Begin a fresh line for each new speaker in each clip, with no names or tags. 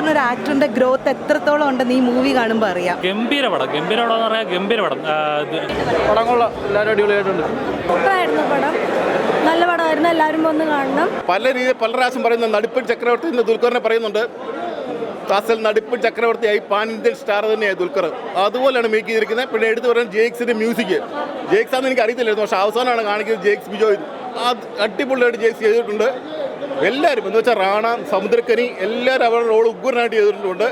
പറഞ്ഞൊരു ആക്ടറിന്റെ ഗ്രോത്ത് എത്രത്തോളം ഉണ്ടെന്ന് ഈ മൂവി കാണുമ്പോൾ അറിയാം.
ഗംഭീര പടം. ഗംഭീര പടം എന്ന് പറയാൻ ഗംഭീര പടം.
പടം കൊള്ളാം എല്ലാവരും അടിപൊളിയായിട്ടുണ്ട്.
സൂപ്പറായിരുന്നു പടം. നല്ല പടമായിരുന്നു. എല്ലാവരും വന്ന് കാണണം.
പല രീതിയിൽ പല പ്രാവശ്യം പറയുന്ന നടുപ്പൻ ചക്രവർത്തി എന്ന് ദുൽഖറിനെ പറയുന്നുണ്ട്. ക്ലാസ്സിൽ നടുപ്പ് ചക്രവർത്തിയായി പാൻ ഇന്ത്യൻ സ്റ്റാർ തന്നെയായി ദുൽഖർ. അതുപോലെയാണ് മേക്ക് ചെയ്തിരിക്കുന്നത്. പിന്നെ എടുത്തു പറയുന്നത് ജേക്സിന്റെ മ്യൂസിക്. ജേക്സ് ആണെന്ന് എനിക്ക് അറിയത്തില്ലായിരുന്നു പക്ഷേ അവസാനമാണ് കാണിക്കുന്നത് ജേക്സ് ബിജോയ്. അത് അടിപൊളിയായിട്ട് ജേക്സ് ചെയ്തിട്ടുണ്ട്. എല്ലാവരും എന്ന് വെച്ചാൽ റാണ സമുദ്രക്കനി എല്ലാവരും അവരുടെ റോൾ ഉഗ്രനായിട്ട് ചെയ്തിട്ടുണ്ട്.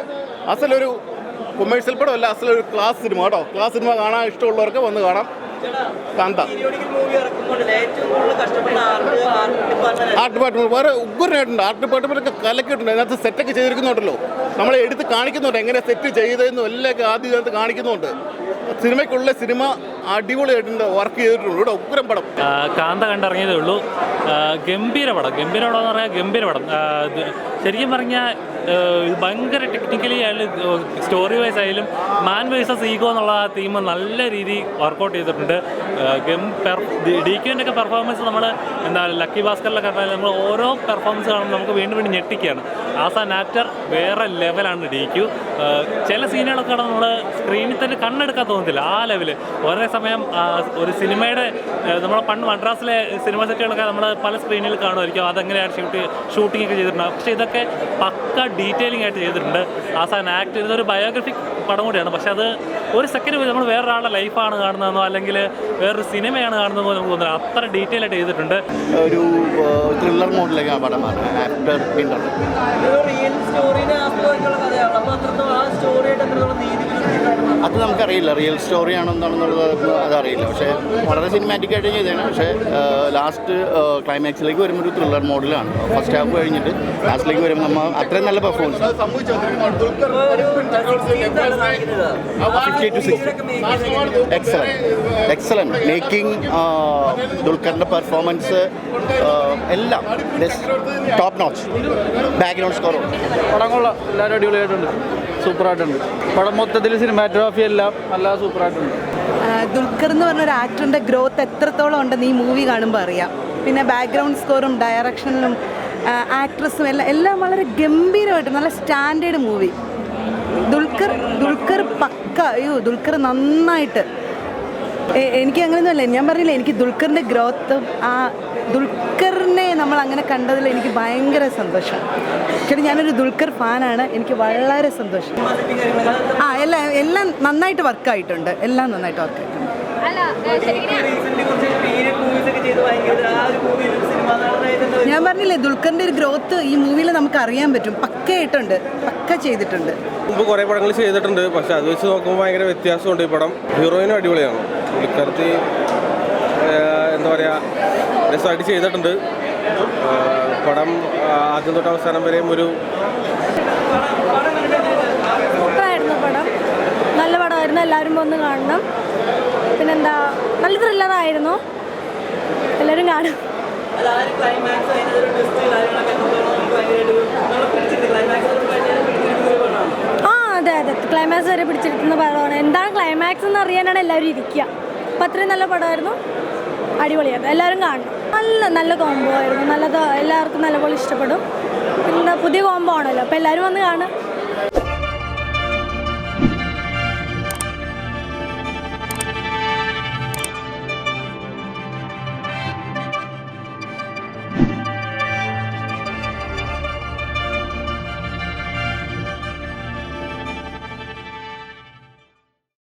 അസലൊരു കൊമേഴ്സ്യൽ പടം അല്ല അസലൊരു ക്ലാസ് സിനിമ കേട്ടോ ക്ലാസ് സിനിമ കാണാൻ ഇഷ്ടമുള്ളവർക്ക് വന്ന് കാണാം. കാന്ത ആർട്ട് ഡിപ്പാർട്ട്മെന്റ് വേറെ ഉഗ്രനായിട്ടുണ്ട്. Art department കലക്കിയിട്ടുണ്ട്. അതിനകത്ത് സെറ്റൊക്കെ ചെയ്തിരിക്കുന്നുണ്ടല്ലോ. നമ്മളെ എടുത്ത് കാണിക്കുന്നുണ്ട്. എങ്ങനെ സെറ്റ് ചെയ്തതെന്നും എല്ലാം ആദ്യം ഇതിനകത്ത് കാണിക്കുന്നുണ്ട്. സിനിമയ്ക്കുള്ള സിനിമ അടിപൊളിയായിട്ടുണ്ട് വർക്ക് ചെയ്തിട്ടുള്ളൂ. ഇവിടെ ഉഗ്രം പടം.
കാന്ത കണ്ടിറങ്ങിയതേ ഉള്ളൂ. ഗംഭീര പടം. ഗംഭീര പടം എന്ന് പറഞ്ഞാൽ ഗംഭീര പടം. ശരിക്കും പറഞ്ഞാൽ ഭയങ്കര ടെക്നിക്കലി ആയാലും സ്റ്റോറി വൈസ് ആയാലും മാൻ വേഴ്സസ് ഈഗോ എന്നുള്ള ആ തീം നല്ല രീതിയിൽ വർക്കൗട്ട് ചെയ്തിട്ടുണ്ട്. ഡി ക്യുവിന്റെ ഒക്കെ പെർഫോമൻസ് നമ്മൾ എന്താ ലക്കി ഭാസ്കറിലൊക്കെ പറഞ്ഞാൽ നമ്മൾ ഓരോ പെർഫോമൻസ് കാണുമ്പോൾ നമുക്ക് വീണ്ടും വീണ്ടും ഞെട്ടിക്കുകയാണ്. ആസ് ആൻ ആക്ടർ വേറെ ലെവലാണ് ഡി ക്യു ചില സീനുകളൊക്കെ നമ്മൾ സ്ക്രീനിൽ തന്നെ കണ്ണെടുക്കാൻ തോന്നുന്നില്ല ആ ലെവൽ ഒരേ സമയം ഒരു സിനിമയുടെ നമ്മൾ പണ്ട് മദ്രാസിലെ സിനിമ സെറ്റുകളൊക്കെ നമ്മൾ പല സ്ക്രീനിൽ കാണുമായിരിക്കും. അതെങ്ങനെയാണ് ഷൂട്ട് ഷൂട്ടിംഗ് ഒക്കെ ചെയ്തിട്ടുണ്ട്. പക്ഷേ ഇതൊക്കെ പക്ക ഡീറ്റെയിലിംഗ് ആയിട്ട് ചെയ്തിട്ടുണ്ട്. ആസാൻ ആക്ട് ആക്ടർ ഇതൊരു ബയോഗ്രഫിക് പടം കൂടിയാണ്. പക്ഷേ അത് ഒരു സെക്കൻഡ് നമ്മൾ വേറൊരാളുടെ ലൈഫാണ് കാണുന്നതെന്നോ അല്ലെങ്കിൽ വേറൊരു സിനിമയാണ് കാണുന്നതെന്നോ നമുക്ക് തോന്നുന്നില്ല അത്ര ഡീറ്റെയിൽ ആയിട്ട് ചെയ്തിട്ടുണ്ട്.
ഒരു ത്രില്ലർ മോഡിലേക്ക് ആ പടമാണ് ആഫ്റ്റർ വിന്റർ നമുക്കറിയില്ല റിയൽ സ്റ്റോറി ആണോ അതറിയില്ല. പക്ഷേ വളരെ സിനിമാറ്റിക് ആയിട്ട് ചെയ്തതാണ്. പക്ഷേ ലാസ്റ്റ് ക്ലൈമാക്സിലേക്ക് വരുമ്പോൾ ഒരു ത്രില്ലർ മോഡലാണ് ഫസ്റ്റ് ഹാഫ് കഴിഞ്ഞിട്ട് ലാസ്റ്റിലേക്ക് വരുമ്പോൾ നമ്മൾ അത്രയും നല്ല പെർഫോമൻസ് എക്സലന്റ് എക്സലന്റ് മേക്കിംഗ് ദുൽഖറിന്റെ പെർഫോമൻസ് എല്ലാം ടോപ്പ് നോച്ച് ബാക്ക്ഗ്രൗണ്ട് സ്കോറും
പടം കൊള്ളാം. എല്ലാവരും അടിപൊളിയായിട്ടുണ്ട്. സൂപ്പറായിട്ടുണ്ട്. പടം മൊത്തത്തിൽ സിനിമാറ്റോഗ്രാഫി എല്ലാം നല്ല സൂപ്പറായിട്ടുണ്ട്.
ദുൽഖർ എന്ന് പറഞ്ഞ ഒരു ആക്ടറിന്റെ ഗ്രോത്ത് എത്രത്തോളം ഉണ്ടെന്ന് ഈ മൂവി കാണുമ്പോൾ അറിയാം. പിന്നെ ബാക്ക്ഗ്രൗണ്ട് സ്കോറും ഡയറക്ഷനിലും ആക്ട്രസും എല്ലാം എല്ലാം വളരെ ഗംഭീരമായിട്ട് നല്ല സ്റ്റാൻഡേർഡ് മൂവി ദുൽഖർ ദുൽഖർ പക്ക അയ്യോ ദുൽഖർ നന്നായിട്ട്. എനിക്ക് അങ്ങനെയൊന്നുമല്ല ഞാൻ പറഞ്ഞില്ല എനിക്ക് ദുൽഖറിന്റെ ഗ്രോത്തും ആ ദുൽഖറിനെ നമ്മൾ അങ്ങനെ കണ്ടതിൽ എനിക്ക് ഭയങ്കര സന്തോഷം. പക്ഷേ ഞാനൊരു ദുൽഖർ ഫാനാണ്. എനിക്ക് വളരെ സന്തോഷം. ആ എല്ലാം എല്ലാം നന്നായിട്ട് വർക്കായിട്ടുണ്ട്. എല്ലാം നന്നായിട്ട് വർക്കായിട്ടുണ്ട്.
റീസെന്റ് കുറച്ച് പീരിയഡ് മൂവീസ് ഒക്കെ ചെയ്ത് ഭയങ്കര ആ ഒരു മൂവിയിൽ സിനിമ നടനായി
ഞാൻ പറഞ്ഞില്ലേ ദുൽഖറിന്റെ ഒരു ഗ്രോത്ത് ഈ മൂവിയിൽ നമുക്ക് അറിയാൻ പറ്റും. പക്കയായിട്ടുണ്ട്. പക്ക ചെയ്തിട്ടുണ്ട്.
മുമ്പ് കുറേ പടങ്ങൾ ചെയ്തിട്ടുണ്ട്. പക്ഷെ അത് വെച്ച് നോക്കുമ്പോൾ ഭയങ്കര വ്യത്യാസമുണ്ട് ഈ പടം. ഹീറോയിനും അടിപൊളിയാണ്. ദുൽഖർത്തി എന്താ പറയുക രസമായിട്ട് ചെയ്തിട്ടുണ്ട്. പടം ആദ്യം തൊട്ട് അവസാനം വരെയും ഒരു
സൂപ്പറായിരുന്നു പടം. നല്ല പടമായിരുന്നു. എല്ലാവരും വന്ന് കാണണം. പിന്നെന്താ നല്ല ത്രില്ലറായിരുന്നു എല്ലാവരും കാണും. ആ അതെ അതെ. ക്ലൈമാക്സ് വരെ പിടിച്ചിരിക്കുന്ന പടമാണ്. എന്താണ് ക്ലൈമാക്സ് എന്ന് അറിയാനാണ് എല്ലാവരും ഇരിക്കുക. അപ്പം അത്രയും നല്ല പടമായിരുന്നു. അടിപൊളിയായിരുന്നു. എല്ലാവരും കാണണം. നല്ല നല്ല കോംബോ ആയിരുന്നു. നല്ലത് എല്ലാവർക്കും നല്ലപോലെ ഇഷ്ടപ്പെടും. പിന്നെ പുതിയ കോംബോ ആണല്ലോ. അപ്പോൾ എല്ലാവരും വന്ന് കാണും